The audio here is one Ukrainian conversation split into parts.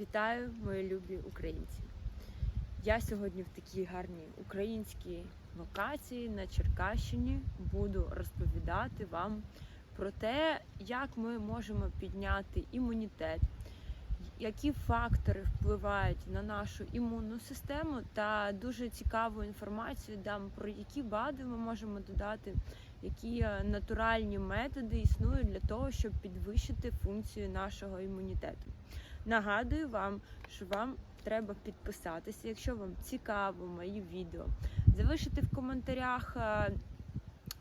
Вітаю, мої любі українці! Я сьогодні в такій гарній українській локації на Черкащині буду розповідати вам про те, як ми можемо підняти імунітет, які фактори впливають на нашу імунну систему, та дуже цікаву інформацію дам про які БАДи ми можемо додати, які натуральні методи існують для того, щоб підвищити функцію нашого імунітету. Нагадую вам, що вам треба підписатися, якщо вам цікаво мої відео, залишити в коментарях е,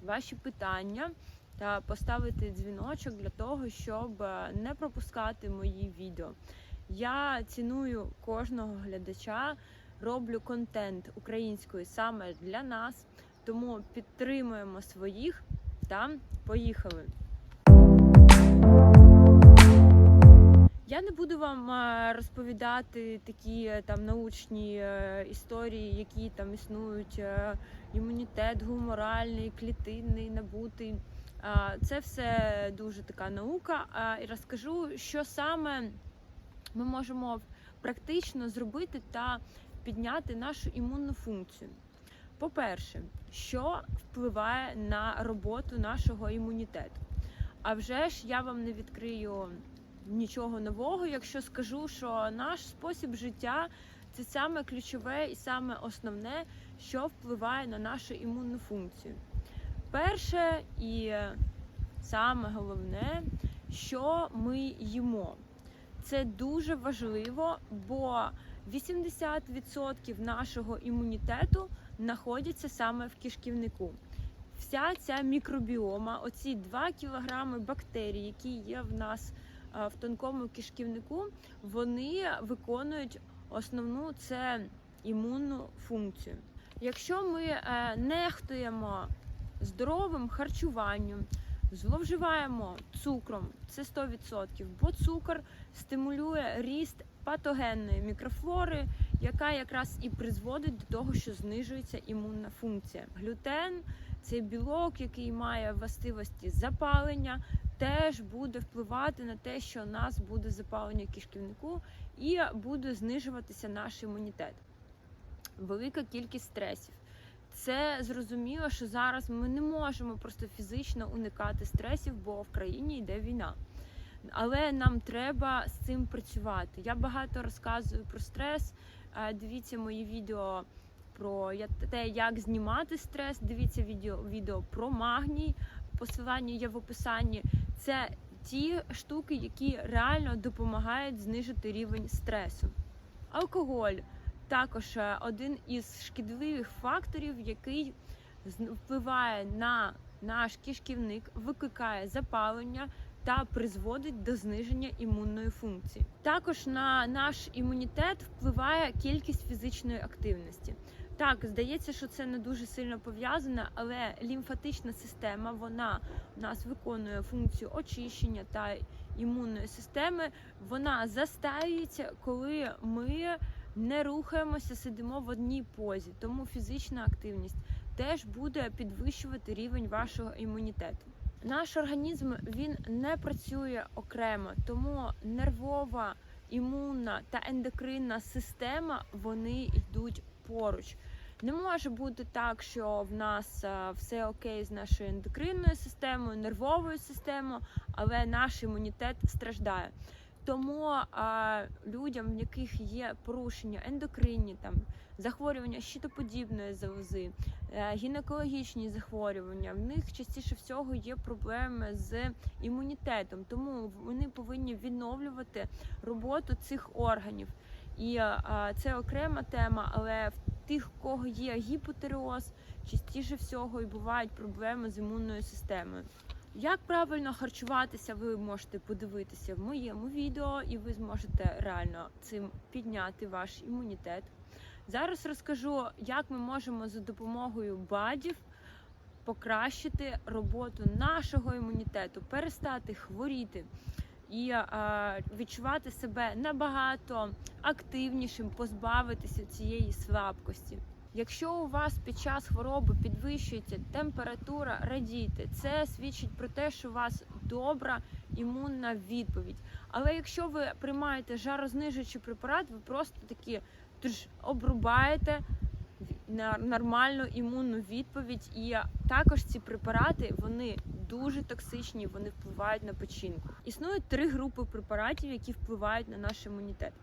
ваші питання та поставити дзвіночок для того, щоб е, не пропускати мої відео. Я ціную кожного глядача, роблю контент українською саме для нас, тому підтримуємо своїх та поїхали! Я не буду вам розповідати такі е, там научні е, історії, які там існують. е, Імунітет гуморальний, клітинний, набутий. Це все дуже така наука. І розкажу, що саме ми можемо практично зробити та підняти нашу імунну функцію. По-перше, що впливає на роботу нашого імунітету? А вже ж я вам не відкрию нічого нового, якщо скажу, що наш спосіб життя це саме ключове і саме основне, що впливає на нашу імунну функцію. Перше і саме головне, що ми їмо. Це дуже важливо, бо 80% нашого імунітету знаходяться саме в кишківнику. Вся ця мікробіома, оці 2 кілограми бактерій, які є в нас в тонкому кишківнику, вони виконують основну це імунну функцію. Якщо ми е, нехтуємо здоровим харчуванням, зловживаємо цукром, це 100%, бо цукор стимулює ріст патогенної мікрофлори, яка якраз і призводить до того, що знижується імунна функція. Глютен це білок, який має властивості запалення, теж буде впливати на те, що у нас буде запалення кишківнику і буде знижуватися наш імунітет. Велика кількість стресів. Це зрозуміло, що зараз ми не можемо просто фізично уникати стресів, бо в країні йде війна. Але нам треба з цим працювати. Я багато розказую про стрес. Дивіться мої відео про те, як знімати стрес. Дивіться відео, відео про магній. Посилання є в описанні. Це ті штуки, які реально допомагають знижити рівень стресу. Алкоголь також е, один із шкідливих факторів, який впливає на наш кишківник, викликає запалення та призводить до зниження імунної функції. Також на наш імунітет впливає кількість фізичної активності. Так, здається, що це не дуже сильно пов'язане, але лімфатична система вона у нас виконує функцію очищення та імунної системи. Вона застаюється, коли ми не рухаємося, сидимо в одній позі. Тому фізична активність теж буде підвищувати рівень вашого імунітету. Наш організм він не працює окремо, тому нервова, імунна та ендокринна система вони йдуть поруч. Не може бути так, що в нас е, все окей з нашою ендокринною системою, нервовою системою, але наш імунітет страждає. Тому а, людям, в яких є порушення ендокринні, там захворювання щитоподібної залози, е, гінекологічні захворювання, в них частіше всього є проблеми з імунітетом, тому вони повинні відновлювати роботу цих органів. І це окрема тема, але в тих, у кого є гіпотереоз, частіше всього і бувають проблеми з імунною системою. Як правильно харчуватися, ви можете подивитися в моєму відео, і ви зможете реально цим підняти ваш імунітет. Зараз розкажу, як ми можемо за допомогою БАДів покращити роботу нашого імунітету, перестати хворіти і відчувати себе набагато активнішим, позбавитися цієї слабкості. Якщо у вас під час хвороби підвищується температура, радійте. Це свідчить про те, що у вас добра імунна відповідь. Але якщо ви приймаєте жарознижуючий препарат, ви просто такі тж, обрубаєте нормальну імунну відповідь. І також ці препарати вони дуже токсичні, вони впливають на печінку. Існують три групи препаратів, які впливають на наш імунітет.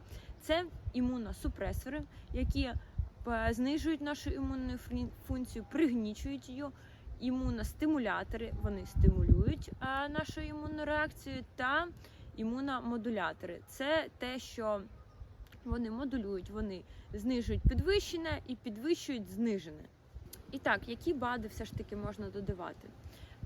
Це імуносупресори, які е, знижують нашу імунну функцію, пригнічують її. Імуностимулятори вони стимулюють е, нашу імунну реакцію, та імуномодулятори це те, що вони модулюють, вони знижують підвищене і підвищують знижене. І так, які БАДи все ж таки можна додавати?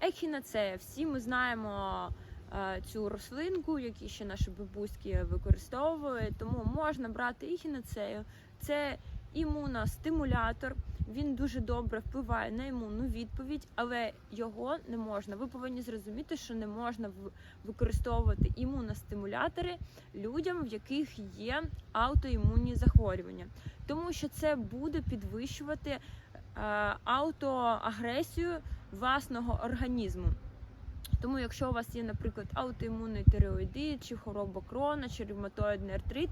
Ехінацея, всі ми знаємо е, цю рослинку, яку ще наші бабуськи використовують, тому можна брати ехінацею. Це імуностимулятор. Він дуже добре впливає на імунну відповідь, але його не можна. Ви повинні зрозуміти, що не можна використовувати імуностимулятори людям, в яких є аутоімунні захворювання, тому що це буде підвищувати е, аутоагресію власного організму. Тому, якщо у вас є, наприклад, аутоімунний тиреоїдит, чи хвороба крона, чи ревматоїдний артрит,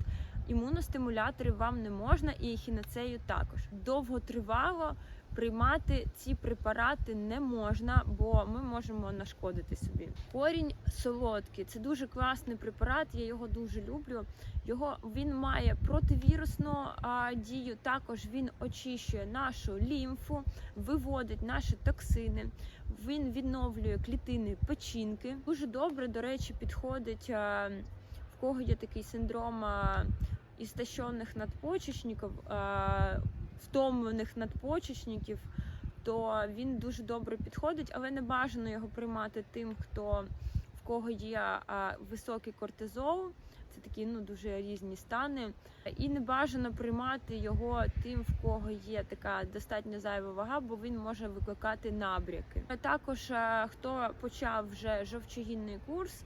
імуностимулятори вам не можна, і ехінацею також. Довготривало приймати ці препарати не можна, бо ми можемо нашкодити собі. Корінь солодкий це дуже класний препарат. Я його дуже люблю. Його він має противірусну а, дію. Також він очищує нашу лімфу, виводить наші токсини. Він відновлює клітини печінки. Дуже добре, до речі, підходить а, в кого є такий синдром а, істощених надпочечників, втомлених надпочечників, то він дуже добре підходить, але не бажано його приймати тим, хто в кого є високий кортизол. Це такі ну дуже різні стани, і не бажано приймати його тим, в кого є така достатньо зайва вага, бо він може викликати набряки. Також хто почав вже жовчогінний курс,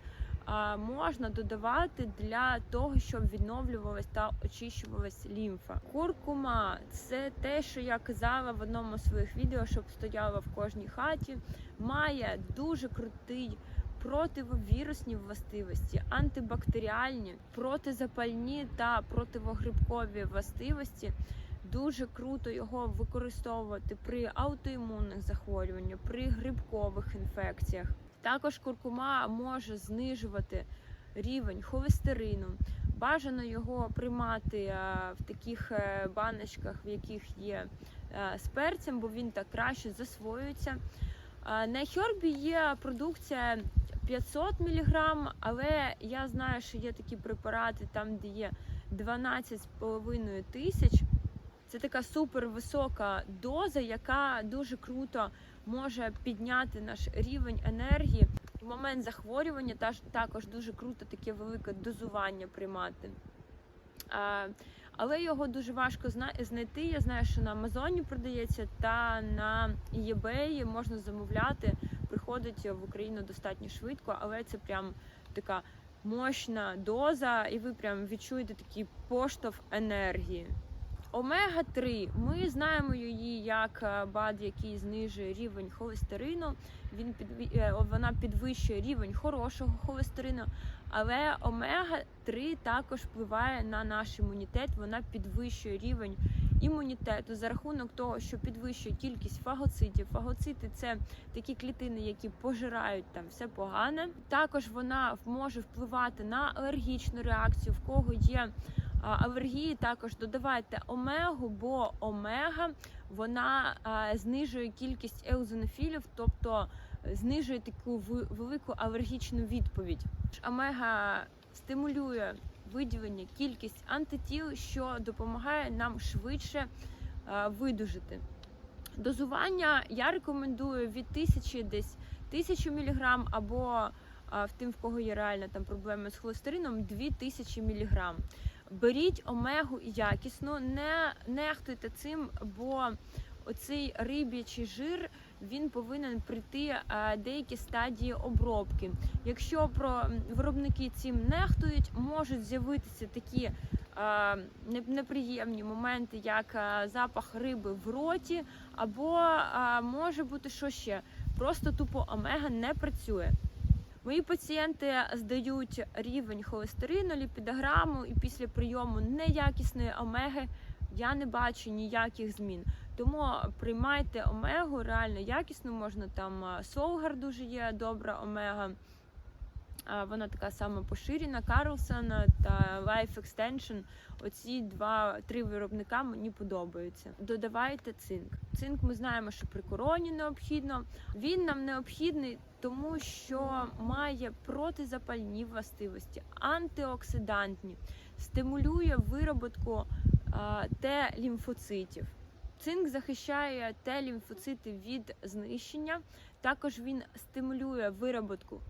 можна додавати для того, щоб відновлювалась та очищувалась лімфа. Куркума це те, що я казала в одному з своїх відео, щоб стояло в кожній хаті. Має дуже крутий противовірусні властивості, антибактеріальні, протизапальні та противогрибкові властивості. Дуже круто його використовувати при аутоімунних захворюваннях, при грибкових інфекціях. Також куркума може знижувати рівень холестерину. Бажано його приймати е, в таких е, баночках, в яких є е, з перцем, бо він так краще засвоюється. На Хьорбі є продукція 500 мг, але я знаю, що є такі препарати, там де є 12,5 тисяч. Це така супер висока доза, яка дуже круто може підняти наш рівень енергії. В момент захворювання також дуже круто таке велике дозування приймати. Але його дуже важко знайти. Я знаю, що на Амазоні продається та на eBay можна замовляти. Приходить в Україну достатньо швидко, але це прям така мощна доза, і ви прям відчуєте такий поштовх енергії. Омега 3 ми знаємо її як е, БАД, який знижує рівень холестерину. Він підві- е, вона підвищує рівень хорошого холестерину, але омега 3 також впливає на наш імунітет. Вона підвищує рівень імунітету за рахунок того, що підвищує кількість фагоцитів. Фагоцити це такі клітини, які пожирають там все погане. Також вона може впливати на алергічну реакцію, в кого є алергії, також додавайте омегу, бо омега вона знижує кількість еозинофілів, тобто е, знижує таку велику алергічну відповідь. Омега стимулює виділення кількість антитіл, що допомагає нам швидше видужити. Дозування я рекомендую від 1000 десь 1000 мг або в тим, в кого є реальна там проблеми з холестерином, 2000 мг. Беріть омегу якісно, не нехтуйте цим, бо оцей риб'ячий жир він повинен прийти а, деякі стадії обробки. Якщо про виробники цим нехтують, можуть з'явитися такі а, неприємні моменти, як а, запах риби в роті, або може бути що ще. Просто тупо омега не працює. Мої пацієнти здають рівень холестерину, ліпідограму, і після прийому неякісної омеги я не бачу ніяких змін. Тому приймайте омегу реально якісно. Можна там Солгар дуже є добра омега. Вона така сама поширена, Карлсон та Life Extension. Оці два-три виробника мені подобаються. Додавайте цинк. Цинк ми знаємо, що при короні необхідно. Він нам необхідний, тому що має протизапальні властивості, антиоксидантні, стимулює вироботку а, Т-лімфоцитів. Цинк захищає Т-лімфоцити від знищення. Також він стимулює вироботку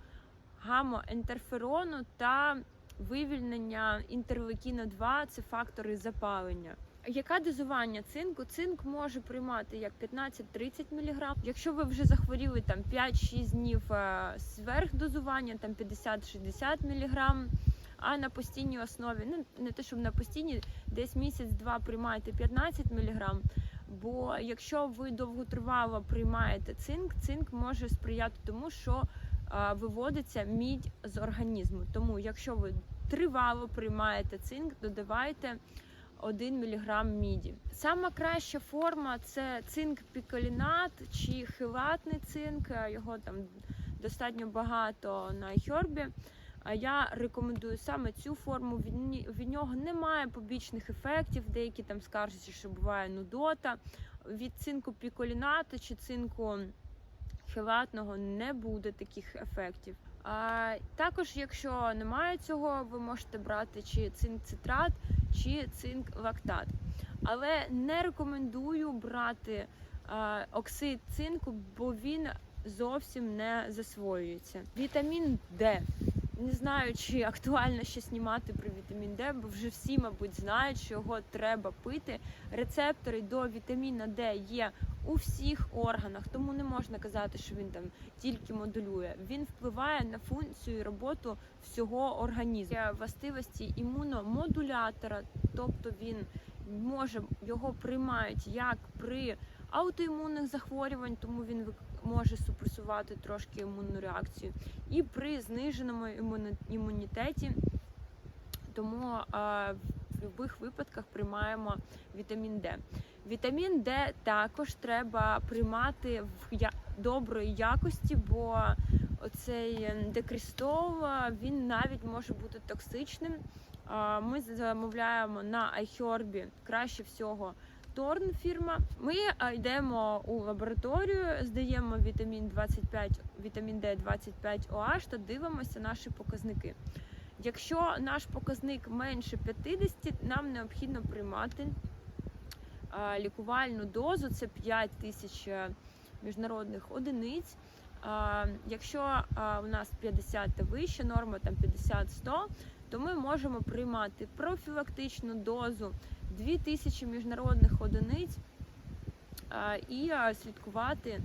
гамоінтерферону та вивільнення інтерлейкіна 2 це фактори запалення. Яке дозування цинку? Цинк може приймати як 15-30 мг. Якщо ви вже захворіли там 5-6 днів е, сверхдозування, там 50-60 мг, а на постійній основі, ну не те, щоб на постійній, десь місяць-два приймаєте 15 мг. Бо якщо ви довготривало приймаєте цинк, цинк може сприяти тому, що е, виводиться мідь з організму. Тому, якщо ви тривало приймаєте цинк, додавайте 1 мг міді. Сама краща форма це цинк піколінат чи хилатний цинк. Його там достатньо багато на хьорбі. А я рекомендую саме цю форму. Від, від нього немає побічних ефектів. Деякі там скаржаться, що буває нудота. Від цинку піколінату чи цинку хелатного не буде таких ефектів. А також, якщо немає цього, ви можете брати чи цинк цитрат, чи цинк лактат. Але не рекомендую брати е, оксид цинку, бо він зовсім не засвоюється. Вітамін Д. Не знаю, чи актуально ще знімати про вітамін Д, бо вже всі, мабуть, знають, що його треба пити. Рецептори до вітаміна Д є у всіх органах, тому не можна казати, що він там тільки модулює. Він впливає на функцію і роботу всього організму. Властивості імуномодулятора, тобто він може його приймають як при аутоімунних захворювань, тому він може супресувати трошки імунну реакцію, і при зниженому імунітеті. Тому в будь-яких випадках приймаємо вітамін Д. Вітамін Д також треба приймати в доброї якості, бо оцей е, він навіть може бути токсичним. Ми замовляємо на iHerb краще всього Торн фірма. Ми йдемо у лабораторію, здаємо вітамін 25, вітамін Д 25 OH та дивимося наші показники. Якщо наш показник менше 50, нам необхідно приймати лікувальну дозу, це 5 тисяч е, міжнародних одиниць. Якщо у нас 50 та вище, норма там 50-100, то ми можемо приймати профілактичну дозу 2000 міжнародних одиниць і слідкувати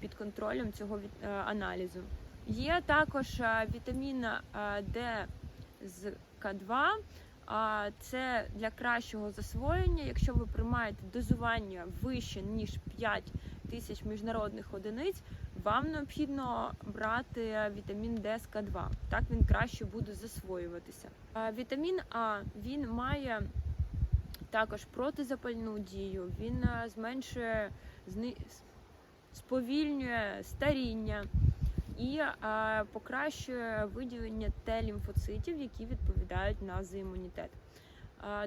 під контролем цього е, аналізу. Є також вітамін Д з К2. Це для кращого засвоєння. Якщо ви приймаєте дозування вище ніж 5 тисяч міжнародних одиниць, вам необхідно брати вітамін Д з К2. Так він краще буде засвоюватися. Вітамін А він має також протизапальну дію. Він е, зменшує сповільнює старіння і покращує виділення Т-лімфоцитів, які відповідають на за імунітет.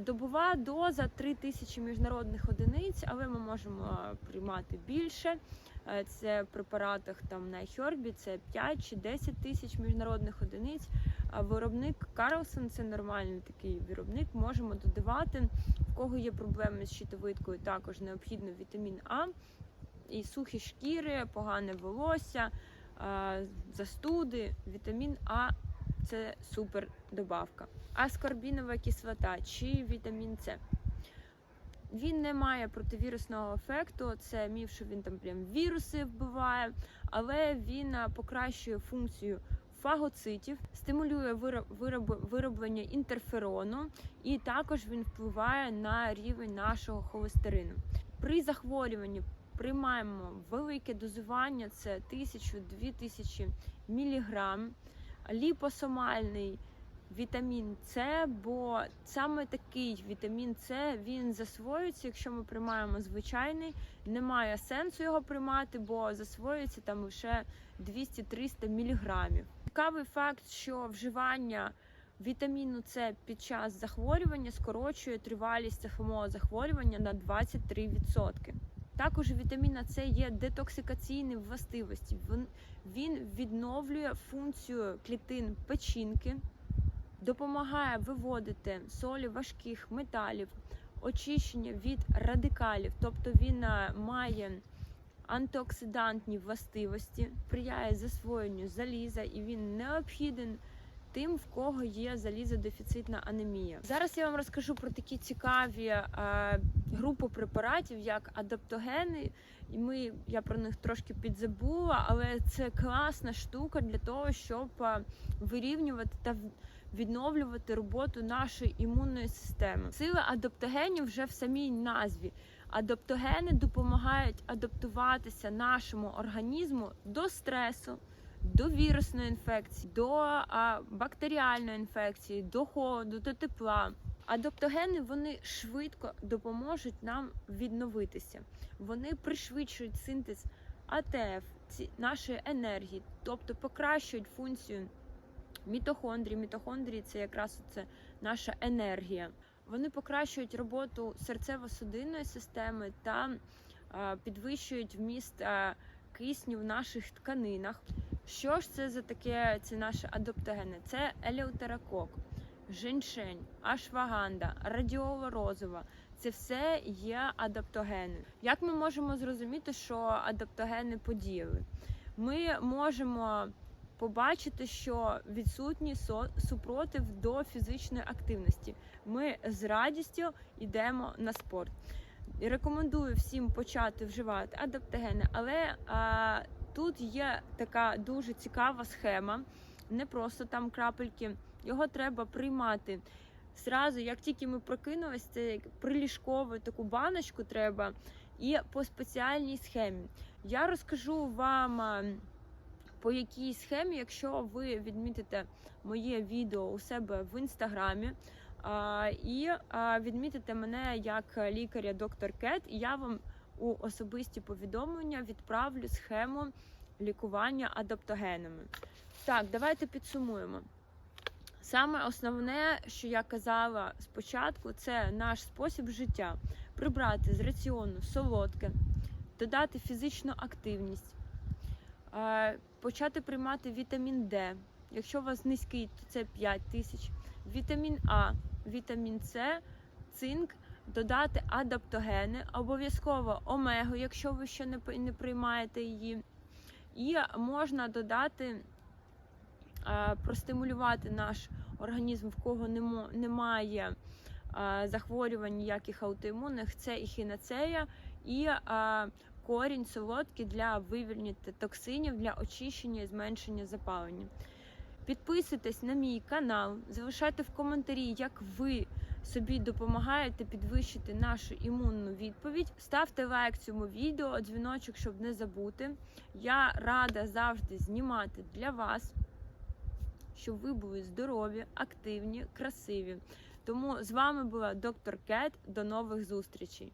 Добова доза 3000 міжнародних одиниць, але ми можемо приймати більше. Це в препаратах там на Хьорбі, це 5 чи 10 тисяч міжнародних одиниць. А виробник Карлсон це нормальний такий виробник. Можемо додавати. В кого є проблеми з щитовидкою, також необхідно вітамін А і сухі шкіри, погане волосся, застуди. Вітамін А це супер добавка. Аскорбінова кислота чи вітамін С. Він не має противірусного ефекту. Це міф, що він там прям віруси вбиває, але він покращує функцію фагоцитів, стимулює вироб- вироблення інтерферону, і також він впливає на рівень нашого холестерину. При захворюванні приймаємо велике дозування, це 1000-2000 міліграм. ліпосомальний вітамін С, бо саме такий вітамін С він засвоюється, якщо ми приймаємо звичайний. Немає сенсу його приймати, бо засвоюється там лише 200-300 міліграмів. Цікавий факт, що вживання вітаміну С під час захворювання скорочує тривалість самого захворювання на 23%. Також вітаміна С є детоксикаційні властивості. Він- відновлює функцію клітин печінки, допомагає виводити солі важких металів, очищення від радикалів, тобто він е, має антиоксидантні властивості, сприяє засвоєнню заліза і він необхіден тим, в кого є залізодефіцитна анемія. Зараз я вам розкажу про такі цікаві групи препаратів, як адаптогени. І ми я про них трошки підзабула, але це класна штука для того, щоб вирівнювати та відновлювати роботу нашої імунної системи. Сила адаптогенів вже в самій назві. Адаптогени допомагають адаптуватися нашому організму до стресу, до вірусної інфекції, до а, бактеріальної інфекції, до холоду, до тепла. Адаптогени вони швидко допоможуть нам відновитися. Вони пришвидшують синтез АТФ, ці, нашої енергії, тобто покращують функцію мітохондрій. Мітохондрії це якраз це наша енергія. Вони покращують роботу серцево-судинної системи та підвищують вміст кисню в наших тканинах. Що ж це за таке? Це наші адаптогени? Це елеутерокок, женьшень, ашваганда, радіола розова. Це все є адаптогени. Як ми можемо зрозуміти, що адаптогени подіяли? Ми можемо побачити, що відсутній супротив до фізичної активності. Ми з радістю йдемо на спорт. Рекомендую всім почати вживати адаптогени, але а, тут є така дуже цікава схема, не просто там крапельки. Його треба приймати зразу, як тільки ми прокинулись, це приліжкову таку баночку треба і по спеціальній схемі. Я розкажу вам. по якій схемі, якщо ви відмітите моє відео у себе в інстаграмі а, і а, відмітите мене як лікаря доктор Кет, і я вам у особисті повідомлення відправлю схему лікування адаптогенами. Так, давайте підсумуємо. Саме основне, що я казала спочатку, це наш спосіб життя: прибрати з раціону солодке, додати фізичну активність, е, почати приймати вітамін Д. Якщо у вас низький, то це 5 тисяч. Вітамін А, вітамін С, цинк, додати адаптогени, обов'язково омегу, якщо ви ще не, приймаєте її. І можна додати, простимулювати наш організм, в кого немає е, захворювань ніяких аутоімунних, це і хінацея, і е, корінь солодкий для вивільнення токсинів, для очищення і зменшення запалення. Підписуйтесь на мій канал, залишайте в коментарі, як ви собі допомагаєте підвищити нашу імунну відповідь. Ставте лайк цьому відео, дзвіночок, щоб не забути. Я рада завжди знімати для вас, щоб ви були здорові, активні, красиві. Тому з вами була доктор Кет. До нових зустрічей.